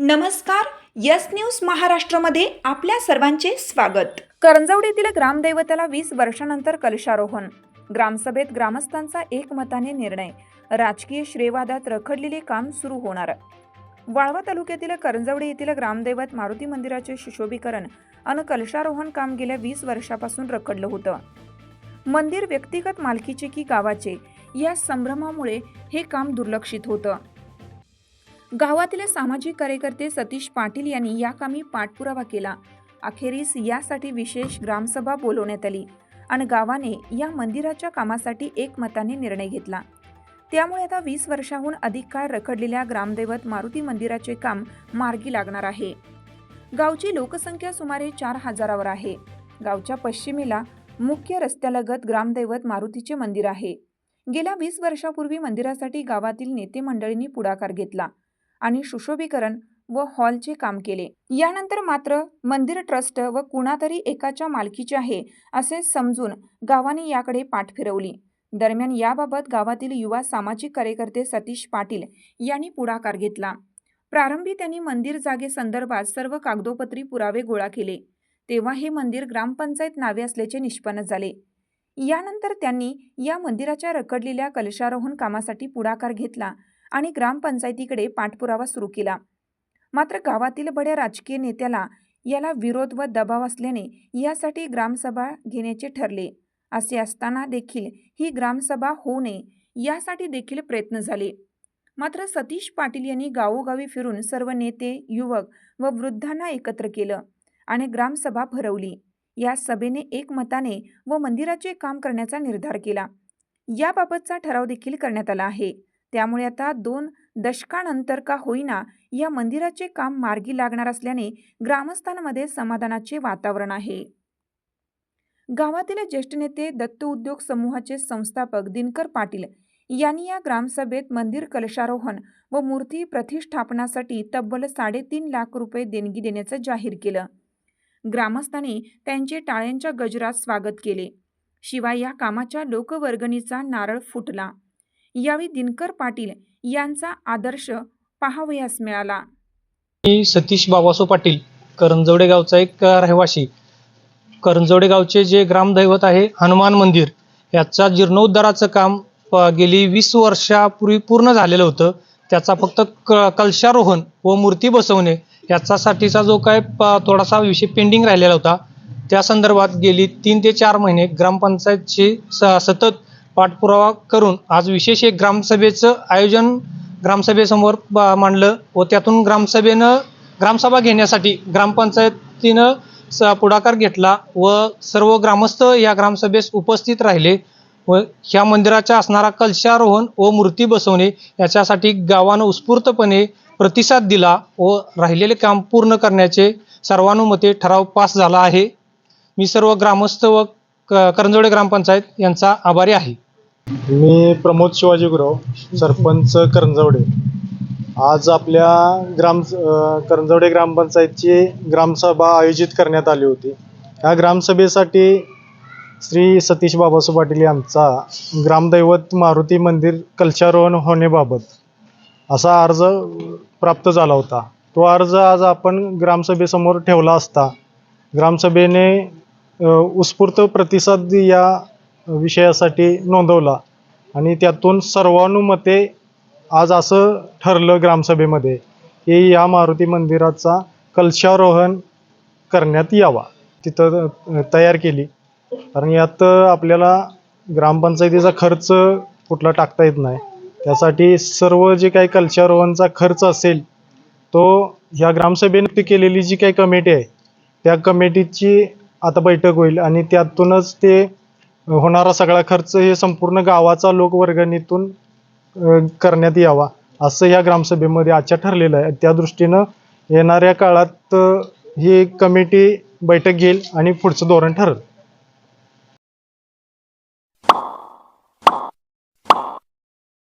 नमस्कार yes news महाराष्ट्रमध्ये आपल्या सर्वांचे स्वागत. करंजवडीतील ग्रामदैवताला वीस वर्षानंतर कलशारोहण. ग्रामसभेत ग्रामस्थांचा एकमताने निर्णय. राजकीय श्रेयवादात रखडलेले काम सुरू होणार. वाळवा तालुक्यातील करंजवडी येथील ग्रामदैवत मारुती मंदिराचे सुशोभीकरण आणि कलशारोहण काम गेल्या वीस वर्षापासून रखडलं होतं. मंदिर व्यक्तिगत मालकीचे की गावाचे? या संभ्रमामुळे हे काम दुर्लक्षित होतं. गावातील सामाजिक कार्यकर्ते सतीश पाटील यांनी या कामी पाठपुरावा केला. अखेरीस यासाठी विशेष ग्रामसभा बोलवण्यात आली आणि गावाने या मंदिराच्या कामासाठी एकमताने निर्णय घेतला. त्यामुळे आता वीस वर्षाहून अधिक काळ रखडलेल्या ग्रामदैवत मारुती मंदिराचे काम मार्गी लागणार आहे. गावची लोकसंख्या सुमारे चार हजारावर आहे. गावच्या पश्चिमेला मुख्य रस्त्यालगत ग्रामदैवत मारुतीचे मंदिर आहे. गेल्या वीस वर्षापूर्वी मंदिरासाठी गावातील नेते मंडळींनी पुढाकार घेतला. आणि सुशोभीकरण व हॉलचे काम केले. यानंतर मात्र मंदिर ट्रस्ट व कुणातरी एकाच्या मालकीचे आहे असे समजून गावाने याकडे पाठ फिरवली. दरम्यान याबाबत गावातील युवा सामाजिक कार्यकर्ते सतीश पाटील यांनी पुढाकार घेतला. प्रारंभी त्यांनी मंदिर जागेसंदर्भात सर्व कागदोपत्री पुरावे गोळा केले. तेव्हा हे मंदिर ग्रामपंचायत नावे असल्याचे निष्पन्न झाले. यानंतर त्यांनी या मंदिराच्या रखडलेल्या कलशारोहण कामासाठी पुढाकार घेतला. आणि ग्रामपंचायतीकडे पाठपुरावा सुरू केला. मात्र गावातील बड्या राजकीय नेत्याला याला विरोध व दबाव असल्याने यासाठी ग्रामसभा घेण्याचे ठरले. असे असताना देखील ही ग्रामसभा होऊ नये यासाठी देखील प्रयत्न झाले. मात्र सतीश पाटील यांनी गावोगावी फिरून सर्व नेते युवक व वृद्धांना एकत्र केलं आणि ग्रामसभा भरवली. या सभेने एकमताने व मंदिराचे काम करण्याचा निर्धार केला. याबाबतचा ठराव देखील करण्यात आला आहे. त्यामुळे आता दोन दशकानंतर का होईना या मंदिराचे काम मार्गी लागणार असल्याने ग्रामस्थांमध्ये समाधानाचे वातावरण आहे. गावातील ज्येष्ठ नेते दत्त उद्योग समूहाचे संस्थापक दिनकर पाटील यांनी या ग्रामसभेत मंदिर कलशारोहण व मूर्ती प्रतिष्ठापनासाठी तब्बल साडेतीन लाख रुपये देणगी देण्याचं जाहीर केलं. ग्रामस्थांनी त्यांचे टाळ्यांच्या गजरात स्वागत केले. शिवाय या कामाच्या लोकवर्गणीचा नारळ फुटला. यावेळी दिनकर पाटील यांचा आदर्श पाहावयास मिळाला. मी सतीश बाबासो पाटील करंजवडे गावचा एक रहिवासी. करंजवडे गावचे जे ग्रामदैवत आहे हनुमान मंदिर याचा जीर्णोद्धाराचं काम गेली वीस वर्षापूर्वी पूर्ण झालेलं होतं. त्याचा फक्त क कलशारोहण व मूर्ती बसवणे याच्यासाठीचा जो काय थोडासा विषय पेंडिंग राहिलेला होता. त्या संदर्भात गेली तीन ते चार महिने ग्रामपंचायतची स सतत पाठपुरावा करून आज विशेष एक ग्रामसभेचं आयोजन ग्रामसभेसमोर मांडलं व त्यातून ग्रामसभेनं ग्रामसभा घेण्यासाठी ग्रामपंचायतीनं स पुढाकार घेतला व सर्व ग्रामस्थ या ग्रामसभेस उपस्थित राहिले व ह्या मंदिराच्या असणारा कलशारोहण व मूर्ती बसवणे याच्यासाठी गावानं उत्स्फूर्तपणे प्रतिसाद दिला व राहिलेले काम पूर्ण करण्याचे सर्वानुमते ठराव पास झाला आहे. मी सर्व ग्रामस्थ व क- ग्रामपंचायत यांचा आभारी आहे. मी प्रमोद शिवाजी गुरव सरपंच करंजवडे. आज आपल्या ग्राम करंजवडे ग्रामपंचायतची ग्रामसभा आयोजित करण्यात आली होती. या ग्रामसभेसाठी श्री सतीश बाबासो पाटील यांचा ग्रामदैवत मारुती मंदिर कलशारोहण होण्याबाबत असा अर्ज प्राप्त झाला होता. तो अर्ज आज आपण ग्रामसभेसमोर ठेवला असता. ग्रामसभेने उत्स्फूर्त प्रतिसाद या विषयासाठी नोंदवला. आणि त्यातून सर्वानुमते आज असं ठरलं ग्रामसभेमध्ये की या मारुती मंदिराचा कलशारोहण करण्यात यावा. तिथं तयार केली. कारण यात आपल्याला ग्रामपंचायतीचा खर्च कुठला टाकता येत नाही. त्यासाठी सर्व जे काही कलशारोहणचा खर्च असेल तो ह्या ग्रामसभेने केलेली जी काही कमिटी आहे त्या कमिटीची आता बैठक होईल. आणि त्यातूनच ते होणारा सगळा खर्च हे संपूर्ण गावाचा लोकवर्गणीतून करण्यात यावा असं या ग्रामसभेमध्ये आजच्या ठरलेलं आहे. त्या दृष्टीनं येणाऱ्या काळात ही कमिटी बैठक घेईल आणि पुढचं धोरण ठरेल.